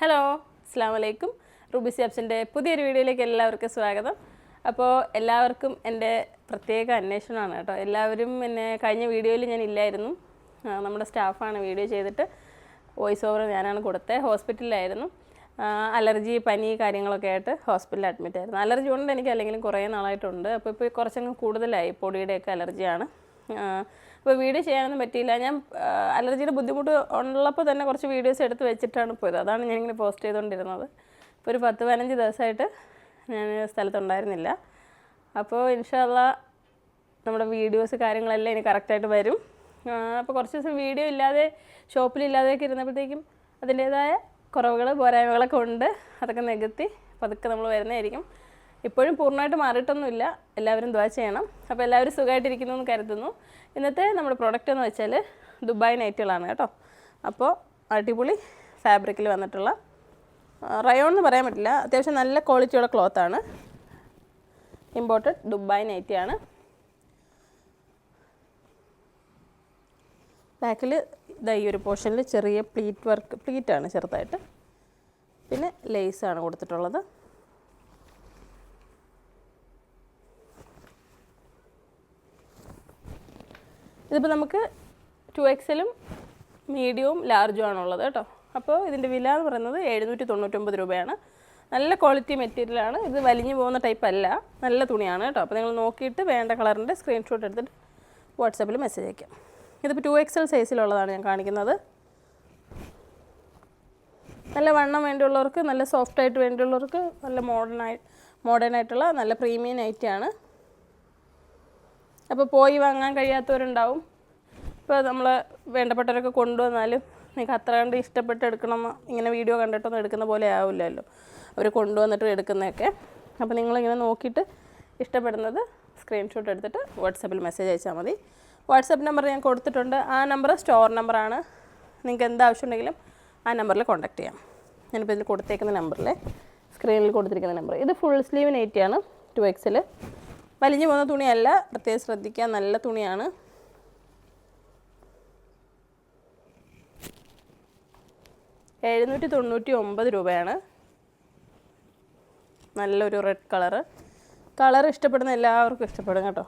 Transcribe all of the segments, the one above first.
Hello അസ്സാം വലൈക്കും Ruby സാബ്സിന്റെ പുതിയൊരു വീഡിയോയിലേക്ക് എല്ലാവർക്കും സ്വാഗതം. അപ്പോൾ എല്ലാവർക്കും എന്റെ പ്രത്യേക അന്വേഷണമാണ് കേട്ടോ. എല്ലാവരും എന്നെ കഴിഞ്ഞ വീഡിയോയിൽ ഞാൻ ഇല്ലായിരുന്നു. നമ്മുടെ സ്റ്റാഫാണ് വീഡിയോ ചെയ്തിട്ട് വോയിസ് ഓവർ ഞാനാണ് കൊടുത്തത് ഹോസ്പിറ്റലിലായിരുന്നു. അലർജി പനി കാര്യങ്ങളൊക്കെ ആയിട്ട് ഹോസ്പിറ്റലിൽ അഡ്മിറ്റ് ആയിരുന്നു അലർജി കൊണ്ട് എനിക്ക് അല്ലെങ്കിലും കുറേ നാളായിട്ടുണ്ട്. അപ്പോൾ ഇപ്പോൾ കുറച്ചങ്ങ് കൂടുതലായി പൊടിയുടെയൊക്കെ അലർജിയാണ്. അപ്പോൾ വീഡിയോ ചെയ്യാനൊന്നും പറ്റിയില്ല. ഞാൻ അലർജിയുടെ ബുദ്ധിമുട്ട് ഉള്ളപ്പോൾ തന്നെ കുറച്ച് വീഡിയോസ് എടുത്ത് വെച്ചിട്ടാണ് പോയത്. അതാണ് ഞാനിങ്ങനെ പോസ്റ്റ് ചെയ്തുകൊണ്ടിരുന്നത് ഇപ്പോൾ ഒരു പത്ത് പതിനഞ്ച് ദിവസമായിട്ട് ഞാൻ സ്ഥലത്തുണ്ടായിരുന്നില്ല. അപ്പോൾ ഇൻഷാല്ല നമ്മുടെ വീഡിയോസ് കാര്യങ്ങളെല്ലാം ഇനി കറക്റ്റായിട്ട് വരും. അപ്പോൾ കുറച്ച് ദിവസം വീഡിയോ ഇല്ലാതെ ഷോപ്പിലില്ലാതെയൊക്കെ ഇരുന്നപ്പോഴത്തേക്കും അതിന്റേതായ കുറവുകൾ പോരായ്മകളൊക്കെ ഉണ്ട്. അതൊക്കെ നികത്തി പതുക്കെ നമ്മൾ വരുന്നതായിരിക്കും. ഇപ്പോഴും പൂർണമായിട്ട് മാറിയിട്ടൊന്നുമില്ല. എല്ലാവരും ദ്വാ ചെയ്യണം. അപ്പോൾ എല്ലാവരും സുഖമായിട്ടിരിക്കുന്നു എന്ന് കരുതുന്നു. ഇന്നത്തെ നമ്മുടെ പ്രൊഡക്റ്റ് എന്ന് വെച്ചാൽ ദുബായ് നൈറ്റുകളാണ് കേട്ടോ. അപ്പോൾ അടിപൊളി ഫാബ്രിക്കിൽ വന്നിട്ടുള്ള റയോൺ എന്ന് പറയാൻ പറ്റില്ല. അത്യാവശ്യം നല്ല ക്വാളിറ്റിയുള്ള ക്ലോത്താണ് ഇമ്പോർട്ടഡ് ദുബായ് നൈറ്റിയാണ് ബാക്കിൽ ഇതാ ഈ ഒരു പോർഷനിൽ ചെറിയ പ്ലീറ്റ് വർക്ക് പ്ലീറ്റാണ് ചെറുതായിട്ട്. പിന്നെ ലേസാണ് കൊടുത്തിട്ടുള്ളത്. ഇതിപ്പോൾ നമുക്ക് ടു എക്സലും മീഡിയവും ലാർജും ആണുള്ളത് കേട്ടോ. അപ്പോൾ ഇതിന്റെ വില എന്ന് പറയുന്നത് എഴുന്നൂറ്റി തൊണ്ണൂറ്റൊമ്പത് രൂപയാണ്. നല്ല ക്വാളിറ്റി മെറ്റീരിയലാണ് ഇത് വലിഞ്ഞു പോകുന്ന ടൈപ്പ് അല്ല. നല്ല തുണിയാണ് കേട്ടോ. അപ്പോൾ നിങ്ങൾ നോക്കിയിട്ട് വേണ്ട കളറിന്റെ സ്ക്രീൻഷോട്ട് എടുത്തിട്ട് വാട്സാപ്പിൽ മെസ്സേജ് അയക്കാം. ഇതിപ്പോൾ ടു എക്സൽ സൈസിലുള്ളതാണ് ഞാൻ കാണിക്കുന്നത്. നല്ല വണ്ണം വേണ്ടിയുള്ളവർക്ക് നല്ല സോഫ്റ്റായിട്ട് വേണ്ടിയുള്ളവർക്ക് നല്ല മോഡേൺ ആയി മോഡേൺ ആയിട്ടുള്ള നല്ല പ്രീമിയം നൈറ്റിയാണ് അപ്പോൾ പോയി വാങ്ങാൻ കഴിയാത്തവരുണ്ടാവും. ഇപ്പോൾ നമ്മൾ വേണ്ടപ്പെട്ടവരൊക്കെ കൊണ്ടുവന്നാലും നിങ്ങൾക്ക് അത്ര കണ്ട് ഇഷ്ടപ്പെട്ട് എടുക്കണം ഇങ്ങനെ വീഡിയോ കണ്ടിട്ടൊന്നും എടുക്കുന്ന പോലെ ആവില്ലല്ലോ. അവർ കൊണ്ടുവന്നിട്ട് എടുക്കുന്നതൊക്കെ. അപ്പോൾ നിങ്ങളിങ്ങനെ നോക്കിയിട്ട് ഇഷ്ടപ്പെടുന്നത് സ്ക്രീൻഷോട്ട് എടുത്തിട്ട് വാട്സപ്പിൽ മെസ്സേജ് അയച്ചാൽ മതി. വാട്സപ്പ് നമ്പർ ഞാൻ കൊടുത്തിട്ടുണ്ട്. ആ നമ്പർ സ്റ്റോർ നമ്പറാണ് നിങ്ങൾക്ക് എന്ത് ആവശ്യമുണ്ടെങ്കിലും ആ നമ്പറിൽ കോൺടാക്ട് ചെയ്യാം. ഞാനിപ്പോൾ ഇതിൽ കൊടുത്തേക്കുന്ന നമ്പറിൽ സ്ക്രീനിൽ കൊടുത്തിരിക്കുന്ന നമ്പർ ഇത് ഫുൾ സ്ലീവ് നൈറ്റിയാണ് ടു എക്സിൽ വലിഞ്ഞു പോകുന്ന തുണിയല്ല പ്രത്യേകം ശ്രദ്ധിക്കുക. നല്ല തുണിയാണ്. എഴുന്നൂറ്റി തൊണ്ണൂറ്റി ഒമ്പത് രൂപയാണ്. നല്ലൊരു റെഡ് കളറ് കളർ ഇഷ്ടപ്പെടുന്ന എല്ലാവർക്കും ഇഷ്ടപ്പെടും കേട്ടോ.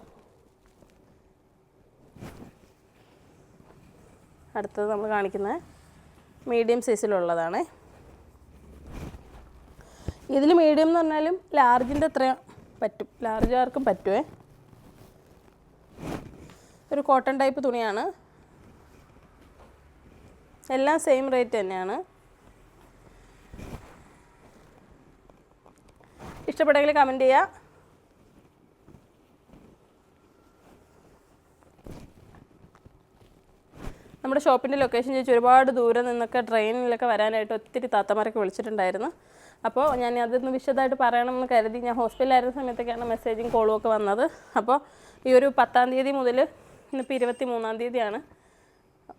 അടുത്തത് നമ്മൾ കാണിക്കുന്നത് മീഡിയം സൈസിലുള്ളതാണ് ഇതിൽ മീഡിയം എന്ന് പറഞ്ഞാലും ലാർജിന്റെ അത്രയും പറ്റും. ലാർജ് ആർക്കും പറ്റുമേ ഒരു കോട്ടൺ ടൈപ്പ് തുണിയാണ്. എല്ലാം സെയിം റേറ്റ് തന്നെയാണ്. ഇഷ്ടപ്പെട്ടെങ്കിൽ കമന്റ് ചെയ്യുക നമ്മുടെ ഷോപ്പിന്റെ ലൊക്കേഷൻ ചോദിച്ച് ഒരുപാട് ദൂരെ നിന്നൊക്കെ ട്രെയിനിലൊക്കെ വരാനായിട്ട് ഒത്തിരി താത്തമാരൊക്കെ വിളിച്ചിട്ടുണ്ടായിരുന്നു. അപ്പോൾ ഞാൻ അതൊന്ന് വിശദമായിട്ട് പറയണമെന്ന് കരുതി ഞാൻ ഹോസ്പിറ്റലായിരുന്ന സമയത്തൊക്കെയാണ് മെസ്സേജും കോളും ഒക്കെ വന്നത്. അപ്പോൾ ഈ ഒരു പത്താം തീയതി മുതൽ ഇന്നിപ്പോൾ ഇരുപത്തി മൂന്നാം തീയതിയാണ്.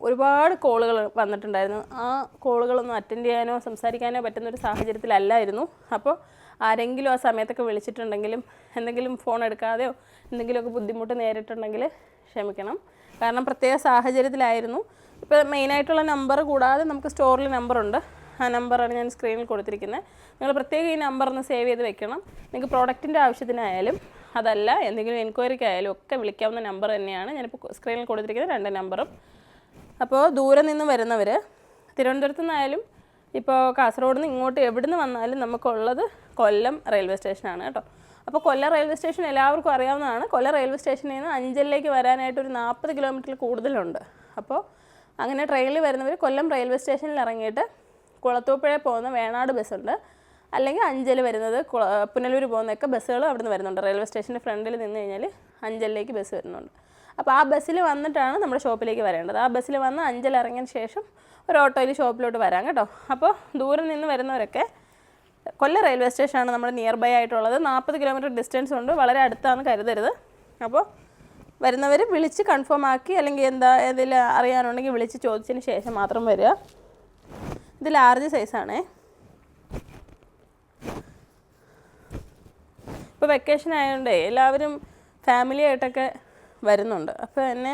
ഒരുപാട് കോളുകൾ വന്നിട്ടുണ്ടായിരുന്നു. ആ കോളുകളൊന്നും അറ്റൻഡ് ചെയ്യാനോ സംസാരിക്കാനോ പറ്റുന്ന ഒരു സാഹചര്യത്തിലല്ലായിരുന്നു. അപ്പോൾ ആരെങ്കിലും ആ സമയത്തൊക്കെ വിളിച്ചിട്ടുണ്ടെങ്കിലും എന്തെങ്കിലും ഫോൺ എടുക്കാതെയോ എന്തെങ്കിലുമൊക്കെ ബുദ്ധിമുട്ട് നേരിട്ടുണ്ടെങ്കിൽ ക്ഷമിക്കണം. കാരണം പ്രത്യേക സാഹചര്യത്തിലായിരുന്നു. ഇപ്പോൾ മെയിനായിട്ടുള്ള നമ്പർ കൂടാതെ നമുക്ക് സ്റ്റോറിൽ നമ്പറുണ്ട്. ആ നമ്പറാണ് ഞാൻ സ്ക്രീനിൽ കൊടുത്തിരിക്കുന്നത്. നിങ്ങൾ പ്രത്യേകം ഈ നമ്പർ ഒന്ന് സേവ് ചെയ്ത് വെക്കണം. നിങ്ങൾക്ക് പ്രോഡക്റ്റിന്റെ ആവശ്യത്തിനായാലും അതല്ല എന്തെങ്കിലും എൻക്വയറിക്കായാലും ഒക്കെ വിളിക്കാവുന്ന നമ്പർ തന്നെയാണ് ഞാനിപ്പോൾ സ്ക്രീനിൽ കൊടുത്തിരിക്കുന്ന രണ്ട് നമ്പറും. അപ്പോൾ ദൂരെ നിന്ന് വരുന്നവർ തിരുവനന്തപുരത്ത് നിന്നായാലും ഇപ്പോൾ കാസർഗോഡ് നിന്ന് ഇങ്ങോട്ട് എവിടെ നിന്ന് വന്നാലും നമുക്കുള്ളത് കൊല്ലം റെയിൽവേ സ്റ്റേഷനാണ് കേട്ടോ. അപ്പോൾ കൊല്ലം റെയിൽവേ സ്റ്റേഷൻ എല്ലാവർക്കും അറിയാവുന്നതാണ്. കൊല്ലം റെയിൽവേ സ്റ്റേഷനിൽ നിന്ന് അഞ്ചലിലേക്ക് വരാനായിട്ട് ഒരു നാൽപ്പത് കിലോമീറ്ററിൽ കൂടുതലുണ്ട്. അപ്പോൾ അങ്ങനെ ട്രെയിനിൽ വരുന്നവർ കൊല്ലം റെയിൽവേ സ്റ്റേഷനിൽ ഇറങ്ങിയിട്ട് കുളത്തൂപ്പുഴ പോകുന്ന വേണാട് ബസ്സുണ്ട് അല്ലെങ്കിൽ അഞ്ചൽ വരുന്നത് പുനലൂർ പോകുന്നതൊക്കെ ബസ്സുകൾ അവിടെ നിന്ന് വരുന്നുണ്ട്. റെയിൽവേ സ്റ്റേഷന്റെ ഫ്രണ്ടിൽ നിന്ന് കഴിഞ്ഞാൽ അഞ്ചലിലേക്ക് ബസ് വരുന്നുണ്ട്. അപ്പോൾ ആ ബസ്സിൽ വന്നിട്ടാണ് നമ്മുടെ ഷോപ്പിലേക്ക് വരേണ്ടത്. ആ ബസ്സിൽ വന്ന് അഞ്ചൽ ഇറങ്ങിയതിന് ശേഷം ഒരു ഓട്ടോയിൽ ഷോപ്പിലോട്ട് വരാം കേട്ടോ. അപ്പോൾ ദൂരെ നിന്ന് വരുന്നവരൊക്കെ കൊല്ലം റെയിൽവേ സ്റ്റേഷനാണ് നമ്മുടെ നിയർ ബൈ ആയിട്ടുള്ളത്. നാൽപ്പത് കിലോമീറ്റർ ഡിസ്റ്റൻസ് ഉണ്ട്. വളരെ അടുത്താണ് കരുതരുത്. അപ്പോൾ വരുന്നവർ വിളിച്ച് കൺഫേം ആക്കി അല്ലെങ്കിൽ എന്താ ഇതിൽ അറിയാനുണ്ടെങ്കിൽ വിളിച്ച് ചോദിച്ചതിന് ശേഷം മാത്രം വരിക. ഇത് ലാർജ് സൈസാണേ ഇപ്പോൾ വെക്കേഷൻ ആയതുകൊണ്ട് എല്ലാവരും ഫാമിലി ആയിട്ടൊക്കെ വരുന്നുണ്ട്. അപ്പോൾ എന്നെ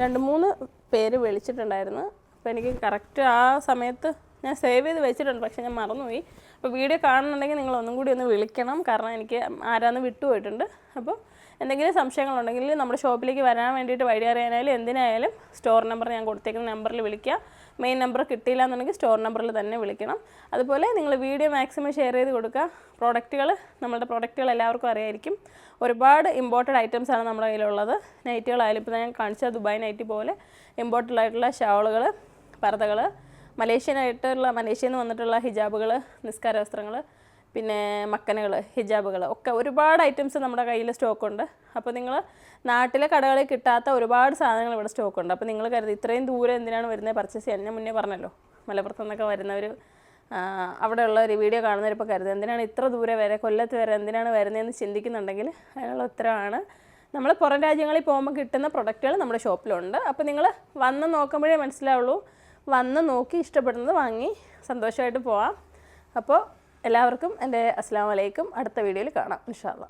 രണ്ട് മൂന്ന് പേര് വിളിച്ചിട്ടുണ്ടായിരുന്നു. അപ്പോൾ എനിക്ക് കറക്റ്റ് ആ സമയത്ത് ഞാൻ സേവ് ചെയ്ത് വെച്ചിട്ടുണ്ട് പക്ഷേ ഞാൻ മറന്നുപോയി. അപ്പോൾ വീഡിയോ കാണുന്നുണ്ടെങ്കിൽ നിങ്ങൾ ഒന്നും കൂടി ഒന്ന് വിളിക്കണം. കാരണം എനിക്ക് ആരാന്ന് വിട്ടുപോയിട്ടുണ്ട്. അപ്പോൾ എന്തെങ്കിലും സംശയങ്ങളുണ്ടെങ്കിൽ നമ്മുടെ ഷോപ്പിലേക്ക് വരാൻ വേണ്ടിയിട്ട് വഴി അറിയാനായാലും എന്തിനായാലും സ്റ്റോർ നമ്പർ ഞാൻ കൊടുത്തേക്കുന്ന നമ്പറിൽ വിളിക്കുക. മെയിൻ നമ്പർ കിട്ടിയില്ല എന്നുണ്ടെങ്കിൽ സ്റ്റോർ നമ്പറിൽ തന്നെ വിളിക്കണം. അതുപോലെ നിങ്ങൾ വീഡിയോ മാക്സിമം ഷെയർ ചെയ്ത് കൊടുക്കുക. പ്രോഡക്റ്റുകൾ നമ്മളുടെ പ്രോഡക്റ്റുകൾ എല്ലാവർക്കും അറിയായിരിക്കും. ഒരുപാട് ഇമ്പോർട്ടഡ് ഐറ്റംസ് ആണ് നമ്മുടെ കയ്യിലുള്ളത്. നൈറ്റുകളായാലും ഇപ്പോൾ ഞാൻ കാണിച്ച ദുബായ് നൈറ്റി പോലെ ഇമ്പോർട്ടഡ് ആയിട്ടുള്ള ഷാളുകൾ പർദ്ദകൾ മലേഷ്യനായിട്ടുള്ള മലേഷ്യയിൽ നിന്ന് വന്നിട്ടുള്ള ഹിജാബുകൾ നിസ്കാര വസ്ത്രങ്ങൾ പിന്നെ മക്കനുകൾ ഹിജാബുകൾ ഒക്കെ ഒരുപാട് ഐറ്റംസ് നമ്മുടെ കയ്യിൽ സ്റ്റോക്കുണ്ട് അപ്പോൾ നിങ്ങൾ നാട്ടിലെ കടകളിൽ കിട്ടാത്ത ഒരുപാട് സാധനങ്ങൾ ഇവിടെ സ്റ്റോക്കുണ്ട് അപ്പോൾ നിങ്ങൾ കരുതി ഇത്രയും ദൂരം എന്തിനാണ് വരുന്നത് പർച്ചേസ് ചെയ്യാൻ. ഞാൻ മുന്നേ പറഞ്ഞല്ലോ മലപ്പുറത്തു നിന്നൊക്കെ വരുന്നവർ അവിടെയുള്ള ഒരു വീഡിയോ കാണുന്നവരിപ്പോൾ കരുതുക എന്തിനാണ് ഇത്ര ദൂരെ വരെ കൊല്ലത്ത് വരെ എന്തിനാണ് വരുന്നതെന്ന് ചിന്തിക്കുന്നുണ്ടെങ്കിൽ അതിനുള്ള ഉത്തരവാണ്. നമ്മൾ പുറം രാജ്യങ്ങളിൽ പോകുമ്പോൾ കിട്ടുന്ന പ്രൊഡക്റ്റുകൾ നമ്മുടെ ഷോപ്പിലുണ്ട് അപ്പോൾ നിങ്ങൾ വന്ന് നോക്കുമ്പോഴേ മനസ്സിലാവുള്ളൂ വന്ന് നോക്കി ഇഷ്ടപ്പെടുന്നത് വാങ്ങി സന്തോഷമായിട്ട് പോവാം. അപ്പോൾ എല്ലാവർക്കും എന്റെ അസ്സാം വലൈക്കും അടുത്ത വീഡിയോയിൽ കാണാം. ഇൻഷാല്ലാ